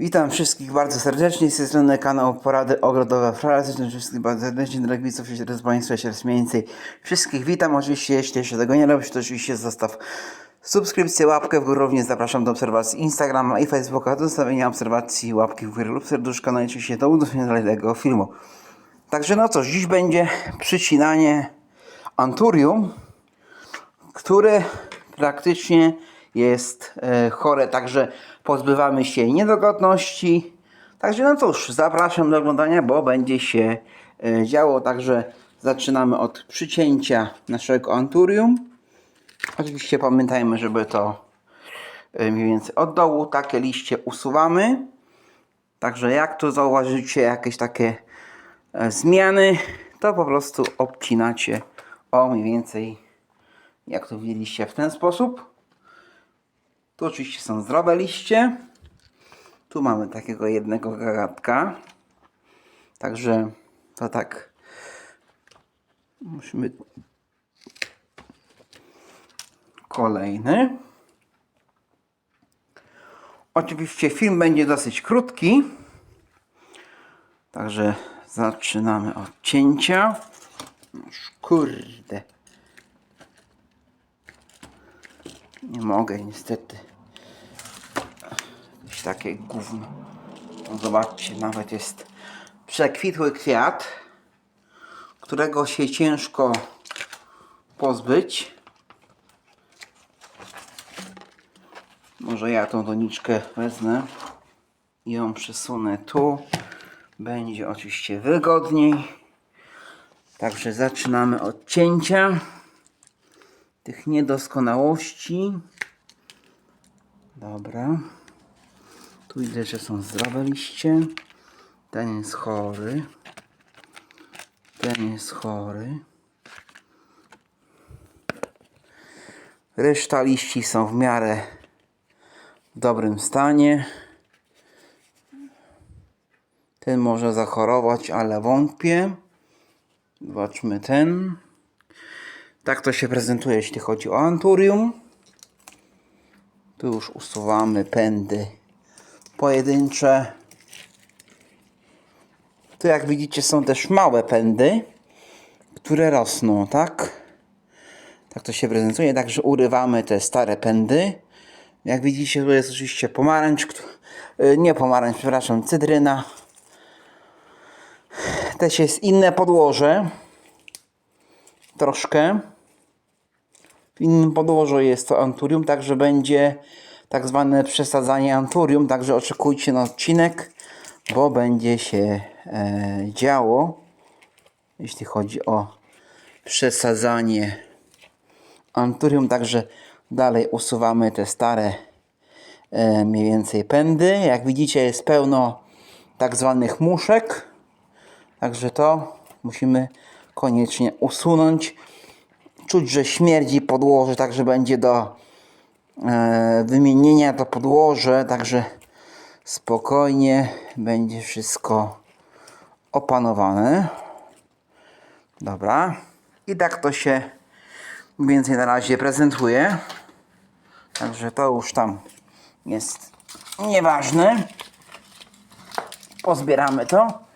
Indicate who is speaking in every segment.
Speaker 1: Witam wszystkich bardzo serdecznie, z tej strony kanał Porady Ogrodowe Frazy, wszystkich bardzo serdecznie, drogi widzów, Państwo, jeszcze raz mniej więcej wszystkich witam, oczywiście, jeśli jeszcze tego nie robisz, to oczywiście zostaw subskrypcję, łapkę w górę, również zapraszam do obserwacji Instagrama i Facebooka, do zostawienia obserwacji, łapki w górę lub serduszka, no i oczywiście do udostępnienia tego filmu. Także no cóż, dziś będzie przycinanie anturium, które praktycznie jest e, chore, także pozbywamy się niedogodności. Także no cóż, zapraszam do oglądania, bo będzie się e, działo. Także zaczynamy od przycięcia naszego anturium. Oczywiście pamiętajmy, żeby to e, mniej więcej od dołu takie liście usuwamy. Także jak tu zauważycie jakieś takie zmiany, to po prostu obcinacie o mniej więcej jak to widzieliście w ten sposób. Tu oczywiście są zdrowe liście. Tu mamy takiego jednego gagatka. Także to tak musimy kolejny. Oczywiście film będzie dosyć krótki. Także zaczynamy od cięcia. Kurde. Nie mogę niestety. Jakieś takie gówno. No zobaczcie, nawet jest przekwitły kwiat, którego się ciężko pozbyć. Może ja tą doniczkę wezmę i ją przesunę tu. Będzie oczywiście wygodniej. Także zaczynamy od cięcia tych niedoskonałości. Dobra. Tu widzę, że są zdrowe liście. Ten jest chory. Ten jest chory. Reszta liści są w miarę w dobrym stanie. Ten może zachorować, ale wątpię. Zobaczmy ten. Tak to się prezentuje, jeśli chodzi o anturium. Tu już usuwamy pędy pojedyncze. Tu jak widzicie są też małe pędy, które rosną, tak? Tak to się prezentuje, także urywamy te stare pędy. Jak widzicie tu jest oczywiście pomarańcz, y, nie pomarańcz, przepraszam, cydryna. Też jest inne podłoże. Troszkę. W innym podłożu jest to anturium, także będzie tak zwane przesadzanie anturium, także oczekujcie na odcinek, bo będzie się e, działo, jeśli chodzi o przesadzanie anturium, także dalej usuwamy te stare e, mniej więcej pędy. Jak widzicie jest pełno tak zwanych muszek, także to musimy koniecznie usunąć czuć, że śmierdzi podłoże, także będzie do e, wymienienia to podłoże, także spokojnie będzie wszystko opanowane. Dobra. I tak to się mniej więcej na razie prezentuje. Także to już tam jest nieważne. Pozbieramy to.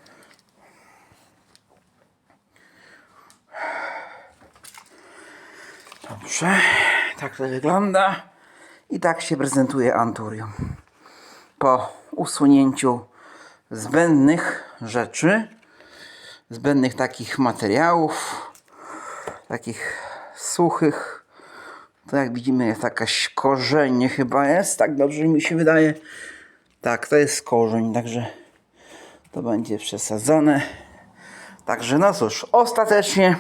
Speaker 1: Dobrze, tak to wygląda i tak się prezentuje anturium. Po usunięciu zbędnych rzeczy, zbędnych takich materiałów, takich suchych, to jak widzimy jest jakaś korzenie chyba jest, tak dobrze mi się wydaje. Tak, to jest korzeń, także to będzie przesadzone. Także no cóż, ostatecznie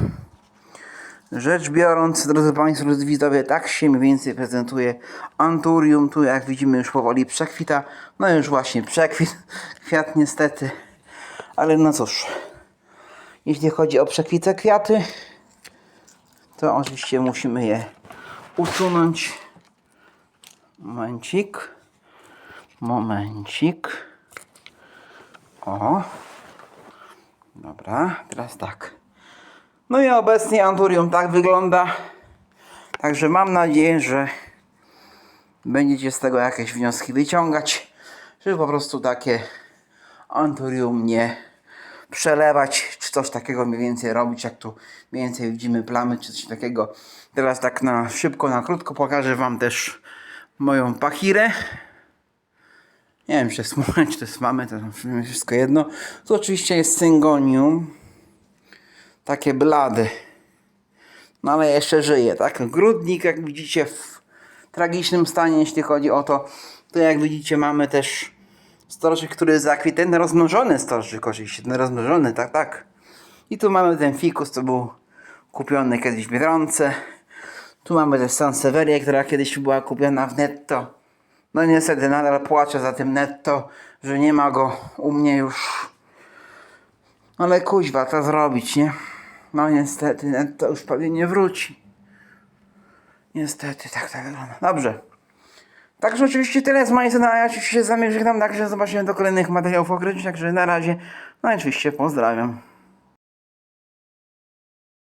Speaker 1: Rzecz biorąc, drodzy Państwo, drodzy widzowie, tak się mniej więcej prezentuje Anturium. Tu jak widzimy już powoli przekwita. No już właśnie przekwit. Kwiat niestety. Ale no cóż. Jeśli chodzi o przekwite kwiaty, to oczywiście musimy je usunąć. Momencik. Momencik. O. Dobra, teraz tak. No i obecnie Anturium tak wygląda. Także mam nadzieję, że będziecie z tego jakieś wnioski wyciągać. żeby po prostu takie anturium nie przelewać, czy coś takiego mniej więcej robić, jak tu mniej więcej widzimy plamy, czy coś takiego. Teraz tak na szybko, na krótko pokażę Wam też moją pachirę. Nie wiem, czy to jest moja, czy to jest wszystko jedno. Tu oczywiście jest syngonium. Takie blady. No ale jeszcze żyje, tak? Grudnik, jak widzicie, w tragicznym stanie, jeśli chodzi o to. To jak widzicie, mamy też storczyk, który zakwitł. Ten rozmnożony storczyk oczywiście, ten rozmnożony, tak, tak. I tu mamy ten fikus, co był kupiony kiedyś w Biedronce. Tu mamy też Sanseverię, która kiedyś była kupiona w netto. No niestety nadal płaczę za tym netto, że nie ma go u mnie już. Ale kuźwa, to zrobić, nie? No niestety netto już pewnie nie wróci. Niestety, tak, tak wygląda. Dobrze. Także oczywiście tyle z mojej strony, a ja oczywiście z wami żegnam, także zobaczymy do kolejnych materiałów okryć, także na razie. No i oczywiście pozdrawiam.